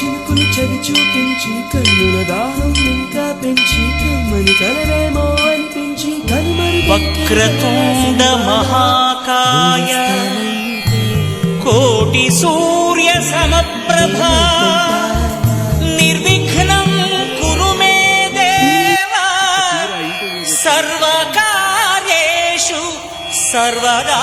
చినుకులు చవి చూపించి కన్నుల దాహం ఇంకా పెంచి కమ్మని కలవేమో అనిపించి కనుమరుగైన వక్రతుండ మహాకాయ కోటి సూర్య సమప్రభా నిర్విఘ్నం కురు మే దేవా. సర్వకార్యేషు సర్వదా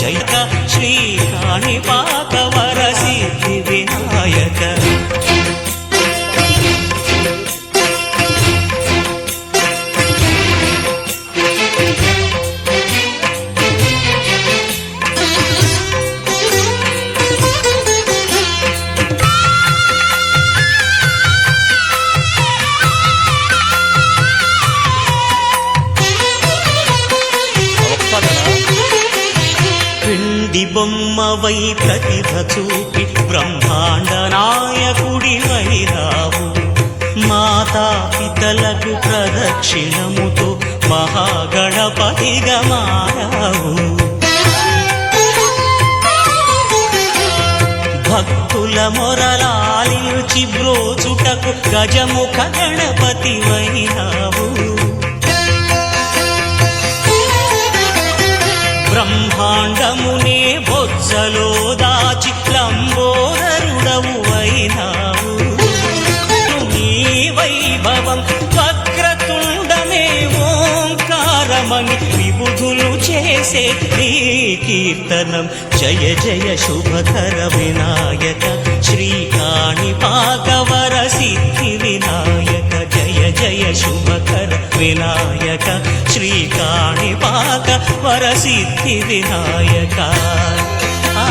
జైత శ్రీ పిండి బొమ్మవై ప్రతిభ చూపి బ్రహ్మాండ నాయకుడి వైరావు. మాతా పితలకు ప్రదక్షిణముతో మహాగణపతిగా మారావు భక్తుల మొరలాలించి బ్రోచుటకు గజముఖ గణపతి బ్రహ్మాండమునే బొజ్జలో దాచి లంబోదరుడవు అయినావు నీ వైభవం వక్రతుండమే ఓంకారమని విబుధులు చేసే నీ కీర్తనం. జయ జయ శుభకర వినాయక శ్రీకాణి పాకవర సిద్ధి వినాయక. జయ శుభకర వినాయక శ్రీకాణిపాక వరసిద్ధి వినాయక. ఆ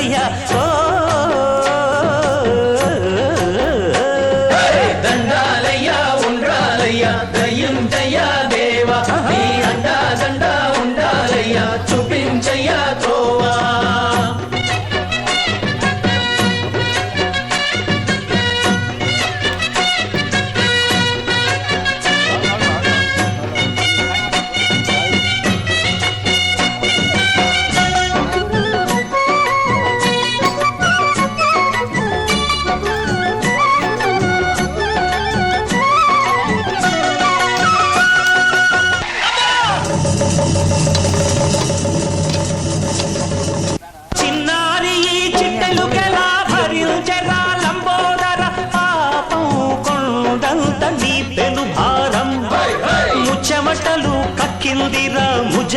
ஐயா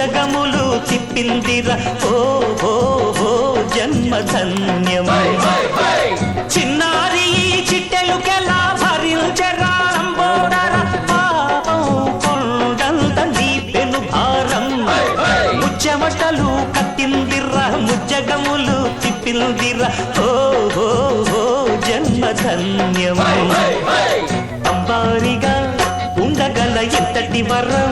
ముజగములు తిప్పిందిరా. ఓ ఓ ఓ జన్మధన్యమై చిన్నారి చిట్టెలుకెలా భరించరా? పాపం కొండంత నీ పెను భారం. ముచ్చమటలు కట్టిందిర్రా ముజ్జగములు తిప్పిందిర్రా ఓ ఓ ఓ జన్మధన్యమై అంబారిగా ఉండగల ఎంతటి వరం?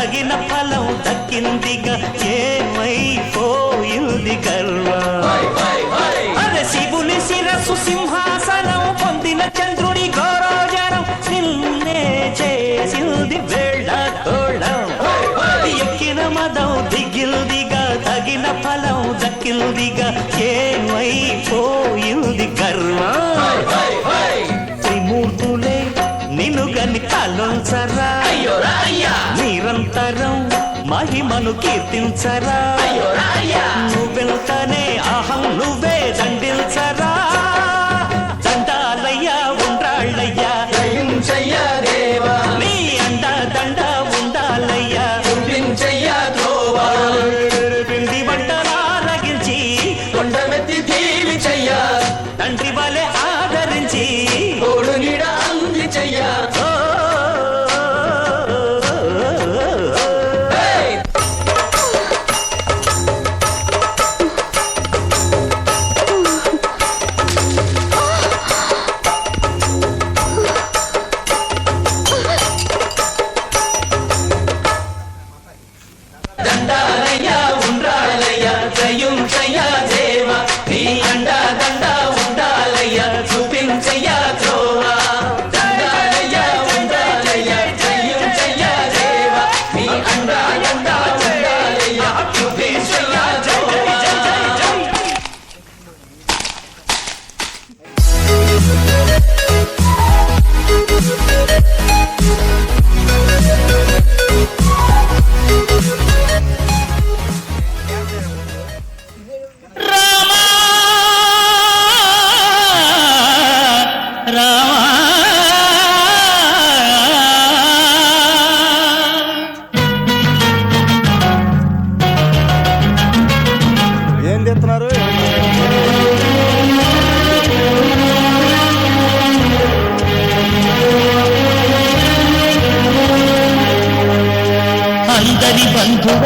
తగిన ఫలం దక్కిందిగా ఏమైపోయింది గర్వం అరే శివుని శిరసు సింహాసనం పొందిన చంద్రుని గౌరవజనం నిన్నే చేసింది వేళ తోళం. ఎక్కిన మదం దిగిల్దిగా తగిన ఫలం దక్కిల్దిగా ఏమైపోయింది గర్వం మహిమను కీర్తించరా? నువ్వెళ్తానే అహం నువ్వే దండిల్చరా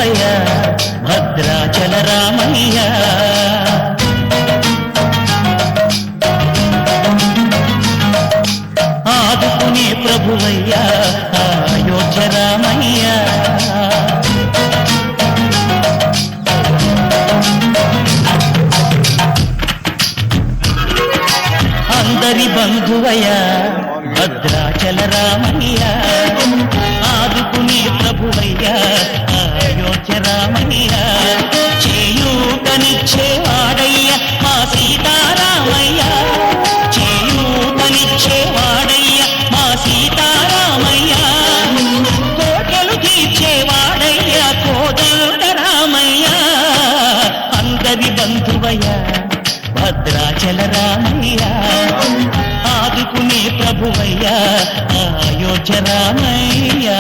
బంధువయ్య భద్రాచల రామయ్య. రామయ్యా